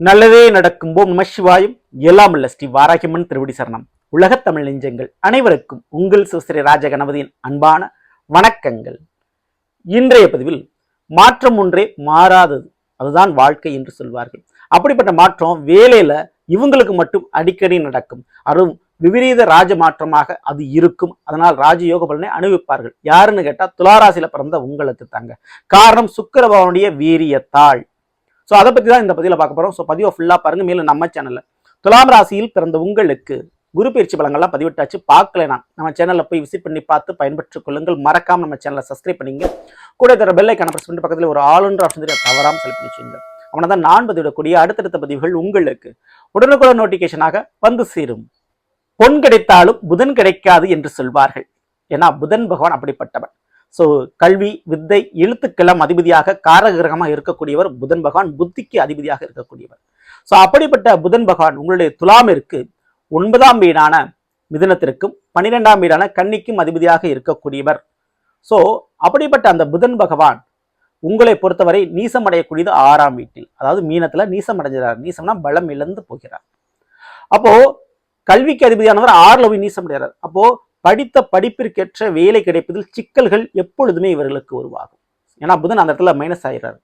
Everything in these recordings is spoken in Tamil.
நல்லதே நடக்கும் போம் நம சிவாயும். எல்லாம் உள்ள ஸ்ரீ வாராகிமன் திருவடி சரணம். உலகத் தமிழ் நெஞ்சங்கள் அனைவருக்கும் உங்கள் சுஸ்ரீ ராஜ கணபதியின் அன்பான வணக்கங்கள். இன்றைய பதிவில் மாற்றம் ஒன்றே மாறாதது. அதுதான் வாழ்க்கை என்று சொல்வார்கள். அப்படிப்பட்ட மாற்றம் வேலையில இவங்களுக்கு மட்டும் அடிக்கடி நடக்கும். அதுவும் விபரீத ராஜ மாற்றமாக அது இருக்கும். அதனால் ராஜயோக பலனை அனுபவிப்பார்கள். யாருன்னு கேட்டால் துளாராசியில பிறந்த உங்களுக்கு தாங்க காரணம் சுக்கரபவனுடைய வீரியத்தாள் ஸோ அதை பற்றி தான் இந்த பதிவில் பார்க்க போகிறோம் ஸோ பதிவை ஃபுல்லாக பாருங்க. மேலும் நம்ம சேனலில் துலாம் ராசியில் பிறந்த உங்களுக்கு குரு பயிற்சி பலங்கள்லாம் பதிவிட்டாச்சு. பார்க்கலனா நம்ம சேனலில் போய் விசிட் பண்ணி பார்த்து பயன்பெற்றுக் கொள்ளுங்கள். மறக்காம நம்ம சேனலை சப்ஸ்கிரைப் பண்ணிங்க. கூட தர பெல் ஐக்கான பண்ணி பக்கத்தில் ஒரு ஆளுன்ற ஆப்ஷன் தெரியும் தவறாமல் செலக்ட் வச்சுங்க அவனை தான் நான் பதிவிடக்கூடிய அடுத்தடுத்த பதிவுகள் உங்களுக்கு உடனுக்குடன் நோட்டிஃபிகேஷனாக வந்து சேரும். பொன் கிடைத்தாலும் புதன் கிடைக்காது என்று சொல்வார்கள். ஏன்னா புதன் பகவான் அப்படிப்பட்டவன். ஸோ கல்வி வித்தை எழுத்துக்களம் அதிபதியாக காரகிரகமாக இருக்கக்கூடியவர் புதன் பகவான் புத்திக்கு அதிபதியாக இருக்கக்கூடியவர். ஸோ அப்படிப்பட்ட புதன் பகவான் உங்களுடைய துலாமிற்கு ஒன்பதாம் வீடான மிதுனத்திற்கும் பன்னிரெண்டாம் வீடான கன்னிக்கும் அதிபதியாக இருக்கக்கூடியவர். ஸோ அப்படிப்பட்ட அந்த புதன் பகவான் உங்களை பொறுத்தவரை நீசம் அடையக்கூடியது ஆறாம் வீட்டில். அதாவது மீனத்தில் நீசம் அடைஞ்சிறார் நீசம்னா பலம் இழந்து போகிறார். அப்போ கல்விக்கு அதிபதியானவர் ஆறுல போய் நீசம் அடைகிறார் அப்போ படித்த படிப்பிற்கேற்ற வேலை கிடைப்பதில் சிக்கல்கள் எப்பொழுதுமே இவர்களுக்கு உருவாகும். ஏன்னா புதன் அந்த இடத்துல மைனஸ் ஆகிறாரு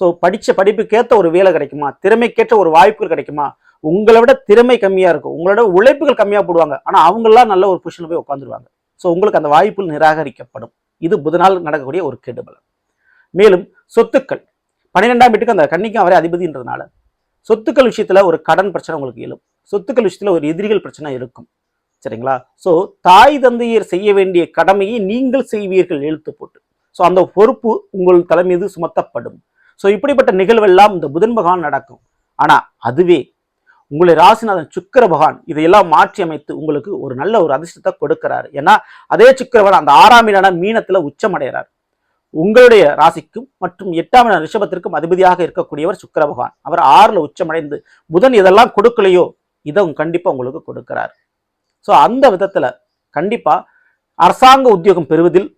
ஸோ படித்த படிப்புக்கேற்ற ஒரு வேலை கிடைக்குமா? திறமைக்கேற்ற ஒரு வாய்ப்புகள் கிடைக்குமா? உங்களை விட திறமை கம்மியாக இருக்கும். உங்களோட உழைப்புகள் கம்மியாக போடுவாங்க. ஆனால் அவங்களாம் நல்ல ஒரு பொசிஷனில் போய் உட்காந்துருவாங்க ஸோ உங்களுக்கு அந்த வாய்ப்புகள் நிராகரிக்கப்படும். இது புதனால் நடக்கக்கூடிய ஒரு கெடுபலம் மேலும் சொத்துக்கள். பன்னிரெண்டாம் வீட்டுக்கு அந்த கன்னிக்கும் அவரே அதிபதின்றதுனால சொத்துக்கள் விஷயத்துல ஒரு கடன் பிரச்சனை உங்களுக்கு எழும். சொத்துக்கள் விஷயத்துல ஒரு எதிரிகள் பிரச்சனை இருக்கும். சரிங்களா? ஸோ தாய் தந்தையர் செய்ய வேண்டிய கடமையை நீங்கள் செய்வீர்கள் எழுத்து போட்டு. ஸோ அந்த பொறுப்பு உங்கள் தலைமீது சுமத்தப்படும். ஸோ இப்படிப்பட்ட நிகழ்வெல்லாம் இந்த புதன் பகவான் நடக்கும். ஆனால் அதுவே உங்களை ராசிநாதன் சுக்கர பகவான் இதையெல்லாம் மாற்றி அமைத்து உங்களுக்கு ஒரு நல்ல ஒரு அதிர்ஷ்டத்தை கொடுக்கிறார். ஏன்னா அதே சுக்கிரவன் அந்த ஆறாம் இடான மீனத்தில் உச்சமடைகிறார். உங்களுடைய ராசிக்கும் மற்றும் எட்டாம் இடம் ரிஷபத்திற்கும் அதிபதியாக இருக்கக்கூடியவர் சுக்கர பகவான். அவர் ஆறில் உச்சமடைந்து புதன் இதெல்லாம் கொடுக்கலையோ இதை கண்டிப்பாக உங்களுக்கு கொடுக்கிறார். ஸோ அந்த விதத்தில் கண்டிப்பாக அரசாங்க உத்தியோகம் பெறுவதில்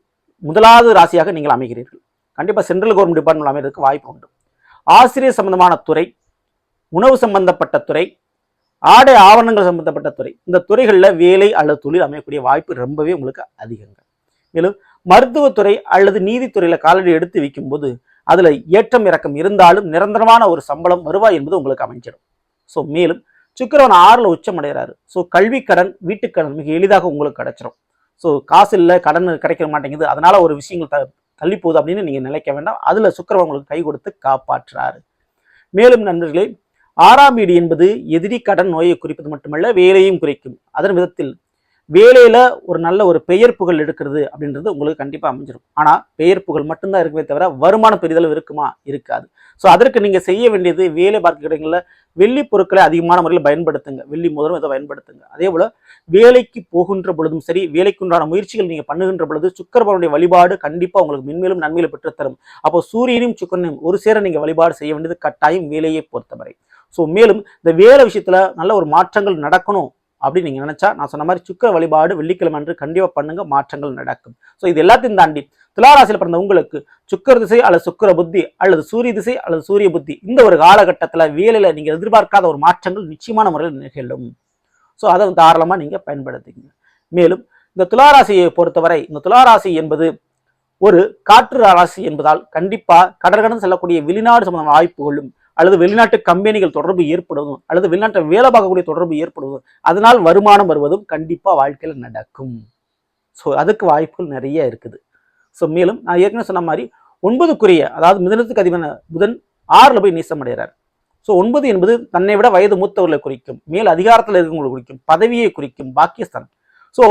முதலாவது ராசியாக நீங்கள் அமைகிறீர்கள். கண்டிப்பாக சென்ட்ரல் கவர்மெண்ட் டிபார்ட்மெண்ட் அமைகிறதுக்கு வாய்ப்பு உண்டு. ஆசிரியர் சம்பந்தமான துறை உணவு சம்பந்தப்பட்ட துறை ஆடை ஆவணங்கள் சம்பந்தப்பட்ட துறை இந்த துறைகளில் வேலை அல்லது தொழில் அமையக்கூடிய வாய்ப்பு ரொம்பவே உங்களுக்கு அதிகங்க. மேலும் மருத்துவத்துறை அல்லது நீதித்துறையில் காலடி எடுத்து வைக்கும்போது அதில் ஏற்றம் இறக்கம் இருந்தாலும் நிரந்தரமான ஒரு சம்பளம் வருவாய் என்பது உங்களுக்கு அமைஞ்சிடும். ஸோ மேலும் சுக்கிரவன் ஆறில் உச்சம் அடைகிறாரு. ஸோ கல்வி கடன் வீட்டுக்கடன் மிக எளிதாக உங்களுக்கு கிடைச்சிரும். ஸோ காசு இல்லை கடன் கிடைக்க மாட்டேங்குது. அதனால ஒரு விஷயங்கள் த தள்ளி போகுது அப்படின்னு நீங்கள் நினைக்க வேண்டாம். அதில் சுக்கிரவன் உங்களுக்கு கை கொடுத்து காப்பாற்றுறாரு. மேலும் நண்பர்களே ஆறாம் வீடு என்பது எதிரி கடன் நோயை குறிப்பது மட்டுமல்ல வேலையும் குறிக்கும். அதன் விதத்தில் வேலையில் ஒரு நல்ல ஒரு பெயர் புகழ் எடுக்கிறது அப்படின்றது உங்களுக்கு கண்டிப்பாக அமைஞ்சிடும் ஆனால் பெயர் புகழ் மட்டும்தான் இருக்குமே தவிர வருமானம் பெரிதளவு இருக்குமா? இருக்காது. ஸோ அதற்கு நீங்கள் செய்ய வேண்டியது வேலை பார்க்க இடங்களில் வெள்ளி பொருட்களை அதிகமான முறையில் பயன்படுத்துங்க. வெள்ளி முதலும் இதை பயன்படுத்துங்க. அதே போல் வேலைக்கு போகின்ற பொழுதும் சரி வேலைக்குண்டான முயற்சிகள் நீங்கள் பண்ணுகின்ற பொழுது சுக்கரபவனுடைய வழிபாடு கண்டிப்பாக உங்களுக்கு மென்மேலும் நன்மையில பெற்றுத்தரும். அப்போ சூரியனையும் சுக்கரனையும் ஒரு சேர நீங்கள் வழிபாடு செய்ய வேண்டியது கட்டாயம் வேலையை பொறுத்தவரை. ஸோ மேலும் இந்த வேலை விஷயத்தில் நல்ல ஒரு மாற்றங்கள் நடக்கணும் அப்படின்னு நீங்க நினைச்சா நான் சொன்ன மாதிரி சுக்கர வழிபாடு வெள்ளிக்கிழமை அன்று கண்டிப்பா பண்ணுங்க மாற்றங்கள் நடக்கும். ஸோ இது எல்லாத்தையும் தாண்டி துளாராசியில் பிறந்த உங்களுக்கு சுக்கர திசை அல்லது சுக்கர புத்தி அல்லது சூரிய திசை அல்லது சூரிய புத்தி இந்த ஒரு காலகட்டத்தில் வேலையில் நீங்கள் எதிர்பார்க்காத ஒரு மாற்றங்கள் நிச்சயமான முறையில் நிகழும். ஸோ அதை தாராளமாக நீங்கள் பயன்படுத்திங்க மேலும் இந்த துளாராசியை பொறுத்தவரை இந்த துளாராசி என்பது ஒரு காற்று ராசி என்பதால் கண்டிப்பாக கடற்கடன் செல்லக்கூடிய வெளிநாடு சம்பந்தமான வாய்ப்புகளும் அல்லது வெளிநாட்டு கம்பெனிகள் தொடர்பு ஏற்படுவதும் அல்லது வெளிநாட்டில் வேலை பார்க்கக்கூடிய தொடர்பு ஏற்படுவதும் அதனால் வருமானம் வருவதும் கண்டிப்பாக வாழ்க்கையில் நடக்கும். ஸோ அதுக்கு வாய்ப்புகள் நிறைய இருக்குது. ஸோ மேலும் நான் ஏற்கனவே சொன்ன மாதிரி ஒன்பதுக்குரிய அதாவது மிதனத்துக்கு அதிபன புதன் ஆறில் போய் நீசம் அடைகிறார் ஸோ ஒன்பது என்பது தன்னை விட வயது மூத்தவர்களை குறிக்கும் மேல் அதிகாரத்தில் இருக்கவங்களை குறிக்கும் பதவியை குறிக்கும் பாக்கியஸ்தான் ஸோ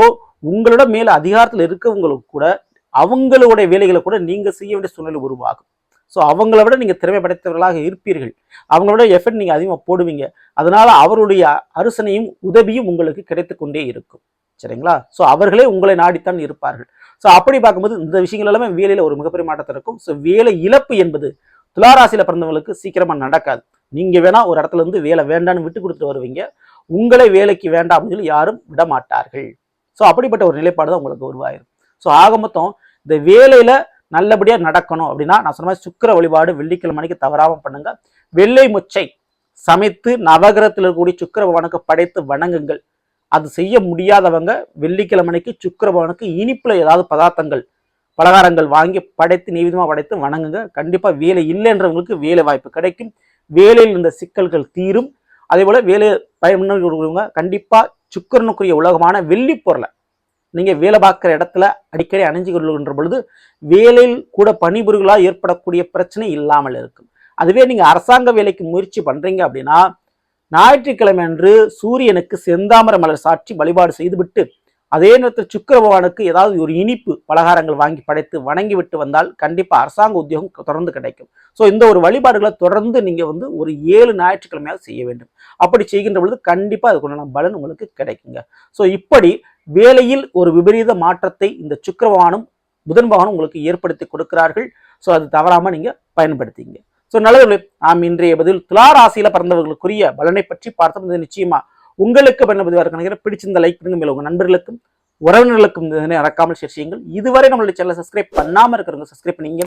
உங்களோட மேல் அதிகாரத்தில் இருக்கவங்களுக்கு கூட அவங்களுடைய வேலைகளை கூட நீங்கள் செய்ய வேண்டிய சூழ்நிலை உருவாகும். ஸோ அவங்கள விட நீங்கள் திறமை படைத்தவர்களாக இருப்பீர்கள். அவங்களோட எஃபர்ட் நீங்கள் அதிகமாக போடுவீங்க. அதனால் அவருடைய அரசனையும் உதவியும் உங்களுக்கு கிடைத்து கொண்டே இருக்கும். சரிங்களா? ஸோ அவர்களே உங்களை நாடித்தான் இருப்பார்கள். ஸோ அப்படி பார்க்கும்போது இந்த விஷயங்கள் எல்லாமே வேலையில் ஒரு மிகப்பெரிய மாற்றத்தை இருக்கும். ஸோ வேலை இழப்பு என்பது துளாராசியில் பிறந்தவங்களுக்கு சீக்கிரமாக நடக்காது. நீங்கள் வேணால் ஒரு இடத்துல இருந்து வேலை வேண்டான்னு விட்டு கொடுத்துட்டு வருவீங்க. உங்களை வேலைக்கு வேண்டாம் அப்படின்னு சொல்லி யாரும் விட மாட்டார்கள் ஸோ அப்படிப்பட்ட ஒரு நிலைப்பாடு தான் உங்களுக்கு உருவாயிரும். ஸோ ஆக மொத்தம் இந்த வேலையில் நல்லபடியாக நடக்கணும் அப்படின்னா நான் சொன்ன மாதிரி சுக்கிர வழிபாடு வெள்ளிக்கிழமை தவறாமல் பண்ணுங்க. வெள்ளை முச்சை சமைத்து நவகிரகத்தில் இருக்கக்கூடிய சுக்கர பகவானுக்கு படைத்து வணங்குங்கள். அது செய்ய முடியாதவங்க வெள்ளிக்கிழமைக்கு சுக்கர பகவானுக்கு இனிப்பில் ஏதாவது பதார்த்தங்கள் பலகாரங்கள் வாங்கி படைத்து நெய்விதமாக படைத்து வணங்குங்க. கண்டிப்பாக வேலை இல்லைன்றவங்களுக்கு வேலை வாய்ப்பு கிடைக்கும். வேலையில் இருந்த சிக்கல்கள் தீரும். அதே போல் வேலை பயன்படுறவங்க கண்டிப்பாக சுக்கிரனுக்குரிய உலகமான வெள்ளி பொருளை நீங்கள் வேலை பார்க்குற இடத்துல அடிக்கடி அணிஞ்சு கொள்ளுகின்ற பொழுது வேலையில் கூட பணிபுரிகளால் ஏற்படக்கூடிய பிரச்சனை இல்லாமல் இருக்கும். அதுவே நீங்கள் அரசாங்க வேலைக்கு முயற்சி பண்ணுறீங்க அப்படின்னா ஞாயிற்றுக்கிழமை அன்று சூரியனுக்கு செந்தாமர மலர் சாட்சி வழிபாடு செய்துவிட்டு அதே நேரத்தில் சுக்கர பகவானுக்கு ஏதாவது ஒரு இனிப்பு பலகாரங்கள் வாங்கி படைத்து வணங்கி விட்டு வந்தால் கண்டிப்பாக அரசாங்க உத்தியோகம் தொடர்ந்து கிடைக்கும். ஸோ இந்த ஒரு வழிபாடுகளை தொடர்ந்து நீங்கள் வந்து ஒரு ஏழு ஞாயிற்றுக்கிழமையாக செய்ய வேண்டும். அப்படி செய்கின்ற பொழுது கண்டிப்பாக அதுக்குண்டான பலன் உங்களுக்கு கிடைக்குங்க. ஸோ இப்படி வேலையில் ஒரு விபரீத மாற்றத்தை இந்த சுக்கரவானும் புதன் பகவானும் உங்களுக்கு ஏற்படுத்தி கொடுக்கிறார்கள். ஸோ அது தவறாமல் நீங்கள் பயன்படுத்திங்க. ஸோ நல்லது நாம் இன்றைய பதில் துலா ராசியில் பிறந்தவர்களுக்குரிய பலனை பற்றி பார்த்தோம். இது நிச்சயமா உங்களுக்கு பயண பதிவாக இருக்கணும் பிடிச்சிருந்த லைக் பண்ணுங்க. மேலும் உங்கள் நண்பர்களுக்கும் உறவினர்களுக்கும் இதனை ஷேர் செய்யுங்கள். இதுவரை நம்மளுடைய சேனலை சப்ஸ்கிரைப் பண்ணாமல் இருக்கிறவங்க சப்ஸ்கிரைப் பண்ணீங்க.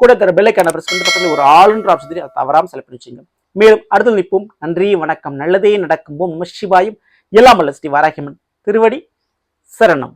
கூட தர பெல்லைக்கான பிரஸ் பண்ணி பக்கத்தில் ஒரு ஆளுன்ற ஆப்ஷன் தெரியும். அதை தவறாமல் செலக்ட் பண்ணி மேலும் அடுத்து நிற்போம். நன்றி வணக்கம். நல்லதே நடக்கும் போம் நம சிவாயும். எல்லாம் வல்ல ஸ்ரீ வாராகிமன். திருவடி சரணம்